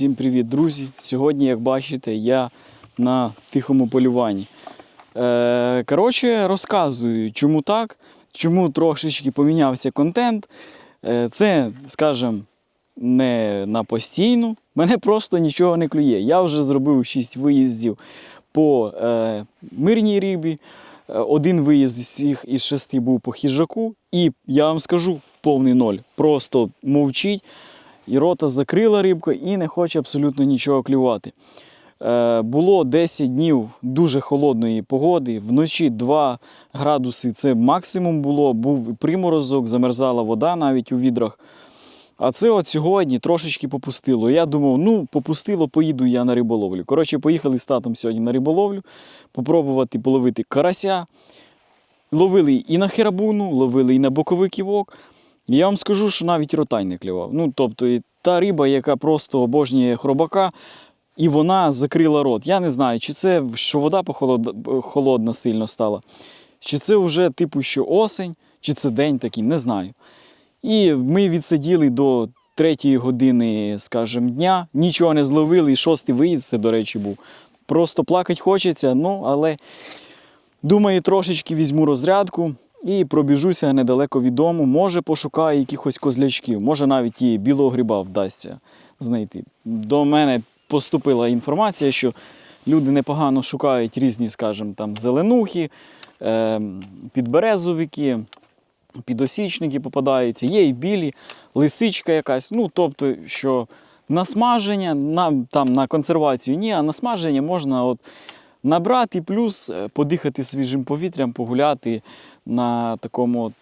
Всім привіт, друзі! Сьогодні, як бачите, я на тихому полюванні. Е, коротше, розказую, чому так, чому трошечки помінявся контент. Е, це, скажімо, не на постійну. Мене просто нічого не клює. Я вже зробив 6 виїздів по е, мирній рибі. Е, Один виїзд з цих із шести був по хижаку, і я вам скажу повний ноль. Просто мовчить і рота закрила рибка і не хоче абсолютно нічого клювати. Е, було 10 днів дуже холодної погоди, вночі 2 градуси це максимум було, був приморозок, замерзала вода навіть у відрах. А це от сьогодні трошечки попустило. Я думав, ну, попустило, поїду я на риболовлю. Коротше, поїхали з татом сьогодні на риболовлю, попробувати половити карася. Ловили і на херабуну, ловили і на боковий ківок. Я вам скажу, що навіть ротай не клював. Ну, тобто, і та риба, яка просто обожнює хробака, і вона закрила рот. Я не знаю, чи це що вода холодна сильно стала, чи це вже типу що осень, чи це день такий, не знаю. І ми відсиділи до третьої години, скажімо, дня, нічого не зловили, і шостий виїзд, це, до речі, був. Просто плакати хочеться, ну, але думаю, трошечки візьму розрядку і пробіжуся недалеко від дому. Може, пошукаю якихось козлячків, може навіть і білого гриба вдасться знайти. До мене поступила інформація, що люди непогано шукають різні, скажімо, там зеленухи, е, підберезовики, підосічники попадаються, є і білі, лисичка якась. Ну, тобто, що на смаження, на, там, на консервацію ні, а на смаження можна от набрати, плюс е, подихати свіжим повітрям, погуляти на такому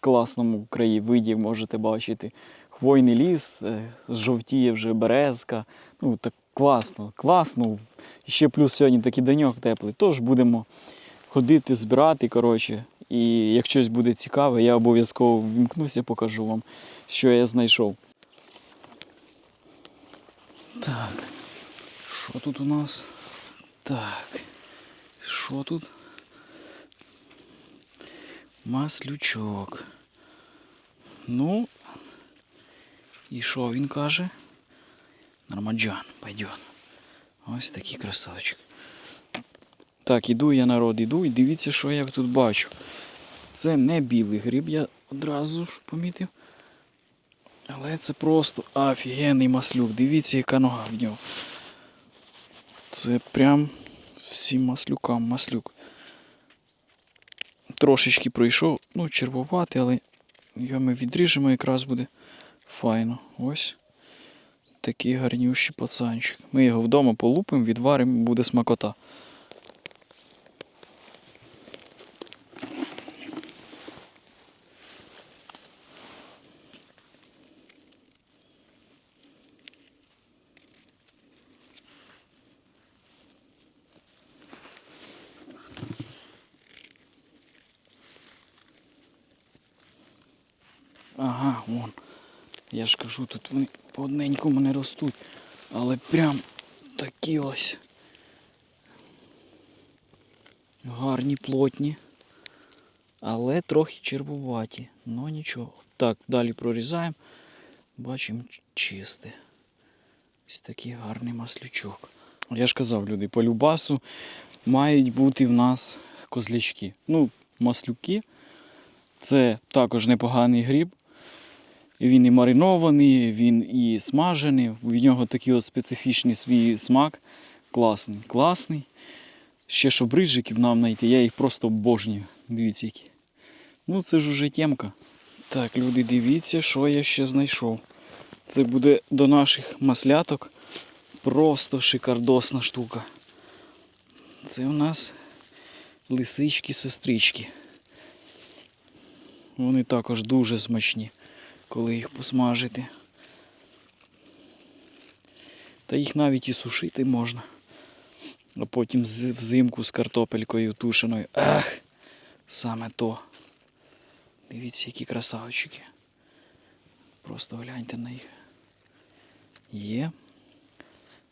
класному краєвиді, можете бачити. Хвойний ліс, е, жовтіє вже березка. Ну, так класно, класно. Ще плюс сьогодні такий деньок теплий. Тож будемо ходити, збирати. коротше. І як щось буде цікаве, я обов'язково вімкнуся, покажу вам, що я знайшов. Так, що тут у нас? Так, що тут? Маслючок. Ну, і що він каже? Нормаджан, пойдет. Ось такий красавчик. Так, іду я народ, іду і дивіться, що я тут бачу. Це не білий гриб, я одразу ж помітив. Але це просто офігенний маслюк. Дивіться, яка нога в нього. Це прям всім маслюкам маслюк. Трошечки пройшов, ну, червувати, але його ми відріжемо, якраз буде файно. Ось такий гарнющий пацанчик. Ми його вдома полупимо, відваримо, буде смакота. Ага, вон. Я ж кажу, тут вони по одненькому не ростуть. Але прям такі ось. Гарні, плотні. Але трохи червуваті. Ну нічого. Так, далі прорізаємо. Бачимо чисте. Ось такий гарний маслючок. Я ж казав, люди, по любасу мають бути в нас козлячки. Ну, маслюки. Це також непоганий гриб. Він і маринований, він і смажений. В нього такий от специфічний свій смак. Класний, класний. Ще щоб рижиків нам знайти, я їх просто обожнюю. Дивіться які. Ну це ж уже темка. Так, люди, дивіться, що я ще знайшов. Це буде до наших масляток. Просто шикардосна штука. Це у нас лисички-сестрички. Вони також дуже смачні, коли їх посмажити. Та їх навіть і сушити можна. а потім взимку з картопелькою тушеною. Ах, саме то. Дивіться, які красавчики. Просто гляньте на їх. Є.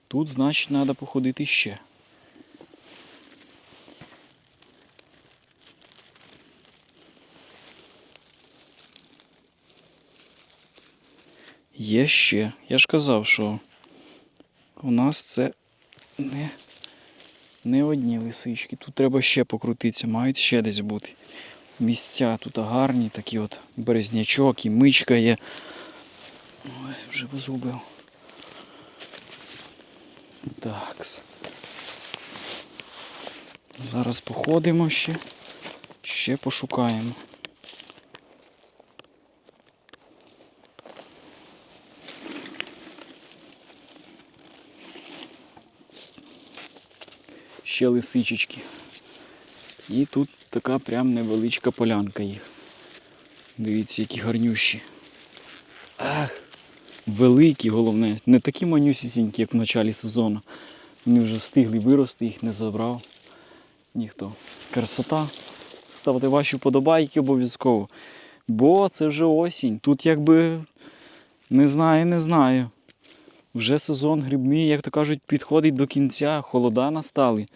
Тут, значить, треба походити ще. Є ще. Я ж казав, що у нас це не, не одні лисички. Тут треба ще покрутитися, мають ще десь бути. Місця тут гарні, такі от березнячок і мичка є. Ой, вже позубив. Такс. Зараз походимо ще, ще пошукаємо. Ще лисичечки. І тут така прям невеличка полянка їх. Дивіться, які гарнющі. Ах, великі, головне. Не такі манюсісінькі, як в началі сезону. Вони вже встигли вирости, їх не забрав ніхто. Красота. Ставте ваші вподобайки обов'язково. Бо це вже осінь. Тут якби не знаю, не знаю. Вже сезон грибний, як то кажуть, підходить до кінця, холода настали.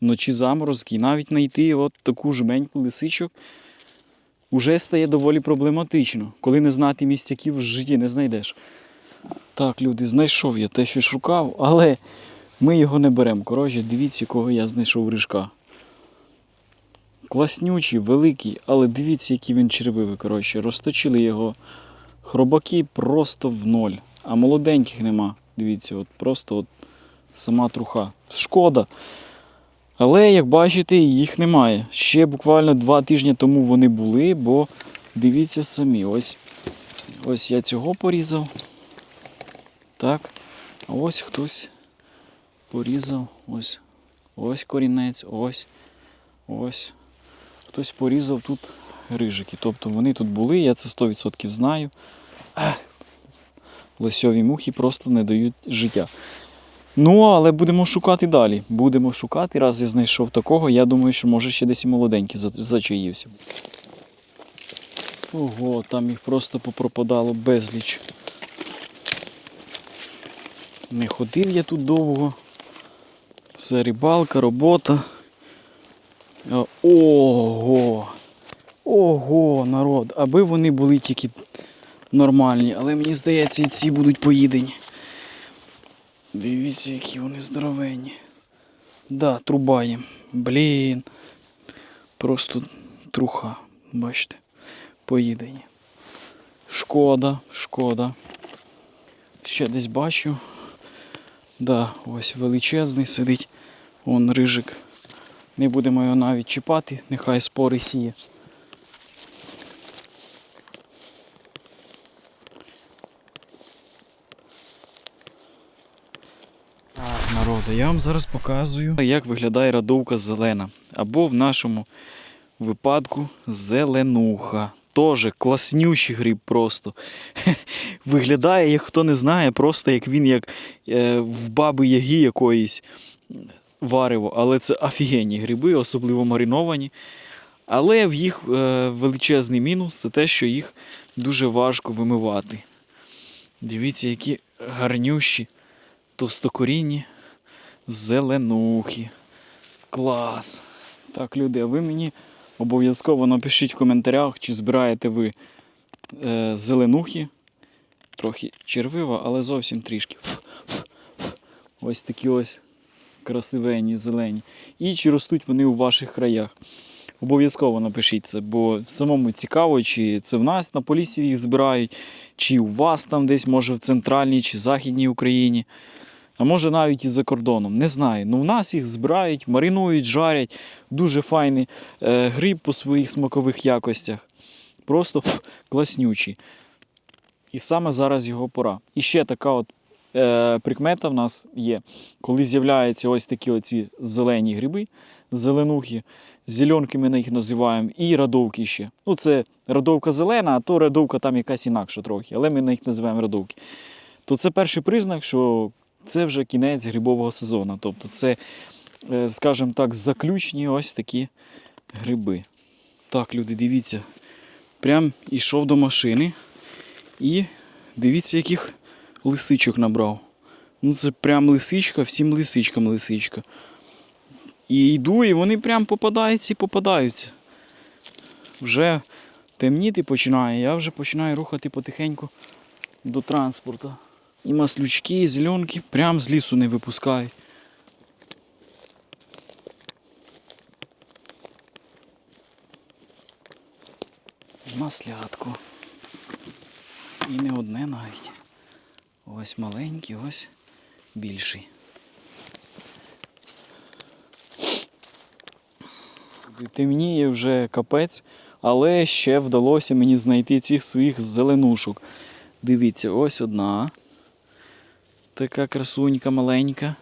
Вночі заморозки. І навіть знайти от таку жменьку лисичок вже стає доволі проблематично. Коли не знати місцяків в житті не знайдеш. Так, люди, знайшов я те, що шукав, але ми його не беремо. Коротше, дивіться, кого я знайшов рижка. Класнючий, великий, але дивіться, який він червивий. Коротше, розточили його хробаки просто в ноль. А молоденьких нема. Дивіться, от просто от сама труха. Шкода. Але, як бачите, їх немає. Ще буквально два тижні тому вони були, бо дивіться самі, ось, ось я цього порізав. Так. А ось хтось порізав. Ось. Ось корінець, ось. Ось. Хтось порізав тут рижики. Тобто вони тут були, я це 100% знаю. Ах, лосьові мухи просто не дають життя. Ну, але будемо шукати далі. Будемо шукати. Раз я знайшов такого, я думаю, що може ще десь і молоденький зачаївся. Ого, там їх просто попропадало безліч. Не ходив я тут довго. Все рибалка, робота. Е, Ого! Ого, народ! Аби вони були тільки нормальні, але мені здається, і ці будуть поїдені. Дивіться, які вони здоровенні. Да, труба їм. Блін. Просто труха, бачите, поїдені. Шкода, шкода. Ще десь бачу. Да, ось величезний сидить. Вон рижик. Не будемо його навіть чіпати, нехай спори сіє. Народи, я вам зараз показую, як виглядає радовка зелена. Або в нашому випадку зеленуха. Тоже класнючий гриб просто. Виглядає, як хто не знає, просто як він як е, в баби ягі якоїсь варево. Але це офігенні гриби, особливо мариновані. Але в їх е, величезний мінус це те, що їх дуже важко вимивати. Дивіться, які гарнющі, товстокорінні зеленухи. Клас. Так, люди, а ви мені обов'язково напишіть в коментарях, чи збираєте ви е, зеленухи. Трохи червива, але зовсім трішки. Ось такі ось красивенні, зелені. І чи ростуть вони у ваших краях. Обов'язково напишіть це, бо самому цікаво, чи це в нас на полісі їх збирають, чи у вас там десь, може, в центральній чи західній Україні. А може навіть і за кордоном. Не знаю. Ну в нас їх збирають, маринують, жарять. Дуже файний е, гриб по своїх смакових якостях. Просто ф, класнючий. І саме зараз його пора. І ще така от е, прикмета в нас є, коли з'являються ось такі оці зелені гриби, зеленухи, зеленки ми їх називаємо, і радовки ще. Ну, це радовка зелена, а то радовка там якась інакша трохи, але ми на їх називаємо радовки. То це перший признак, що це вже кінець грибового сезону. Тобто це е, скажімо так, заключні ось такі гриби. Так, люди, дивіться. Прям йшов до машини і дивіться, яких лисичок набрав. Ну це прям лисичка, всім лисичкам лисичка. І йду, і вони прям попадаються і попадаються. Вже темніти починає, я вже починаю рухати потихеньку до транспорту. І маслючки, і зеленки прям з лісу не випускають. Маслятку. І не одне навіть. Ось маленький, ось більший. Темніє вже капець, але ще вдалося мені знайти цих своїх зеленушок. Дивіться, ось одна. Така красунька маленька.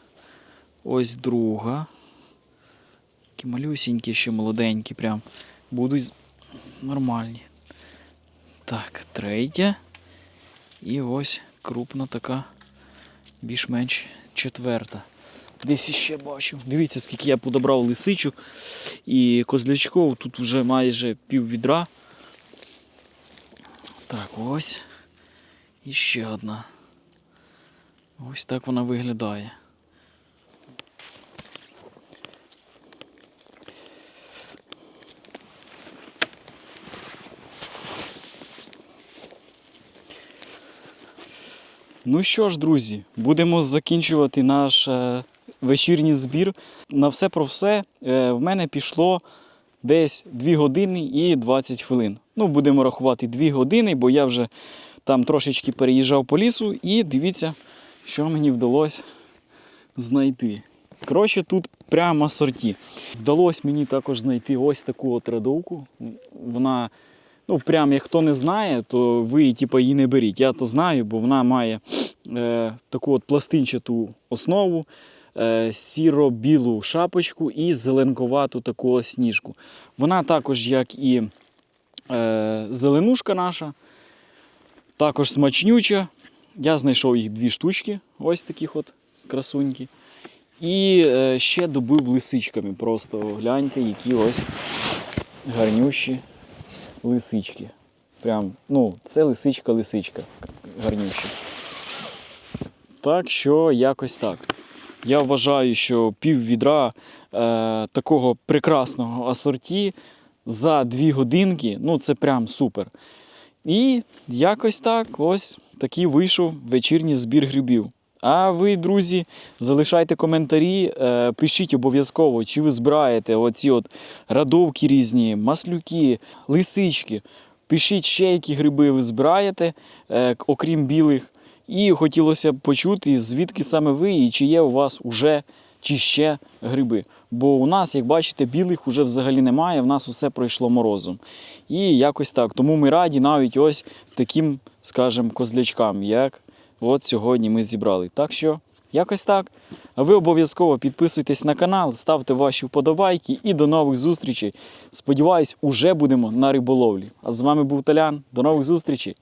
Ось друга. Такі малюсінькі, ще молоденькі, прям будуть нормальні. Так, третя. І ось крупна така, більш-менш четверта. Десь іще бачу. Дивіться, скільки я подобрав лисичок і козлячков. Тут вже майже пів відра. Так, ось. І ще одна. Ось так вона виглядає. Ну що ж, друзі, будемо закінчувати наш е, вечірній збір. На все про все е, в мене пішло десь 2 години і 20 хвилин. Ну, будемо рахувати 2 години, бо я вже там трошечки переїжджав по лісу, і дивіться, що мені вдалося знайти. Коротше, тут прямо асорті. Вдалося мені також знайти ось таку от радовку. Вона, ну, прям як хто не знає, то ви типу, її не беріть. Я то знаю, бо вона має е, таку от пластинчату основу, е, сіро-білу шапочку і зеленковату таку сніжку. Вона також, як і е, зеленушка наша, також смачнюча. Я знайшов їх дві штучки, ось таких от красуньки. І е, ще добив лисичками. Просто гляньте, які ось гарнющі лисички. Прям, ну, це лисичка-лисичка гарнюща. Так що якось так. Я вважаю, що пів відра е, такого прекрасного асорті за дві годинки, ну це прям супер. І якось так, ось такий вийшов вечірній збір грибів. А ви, друзі, залишайте коментарі, е, пишіть обов'язково, чи ви збираєте оці от радовки різні, маслюки, лисички. Пишіть ще, які гриби ви збираєте, е, окрім білих. І хотілося б почути, звідки саме ви і чи є у вас уже чи ще гриби. Бо у нас, як бачите, білих уже взагалі немає, в нас усе пройшло морозом. І якось так. Тому ми раді навіть ось таким, скажімо, козлячкам, як от сьогодні ми зібрали. Так що, якось так. А ви обов'язково підписуйтесь на канал, ставте ваші вподобайки і до нових зустрічей. Сподіваюсь, уже будемо на риболовлі. А з вами був Талян. До нових зустрічей!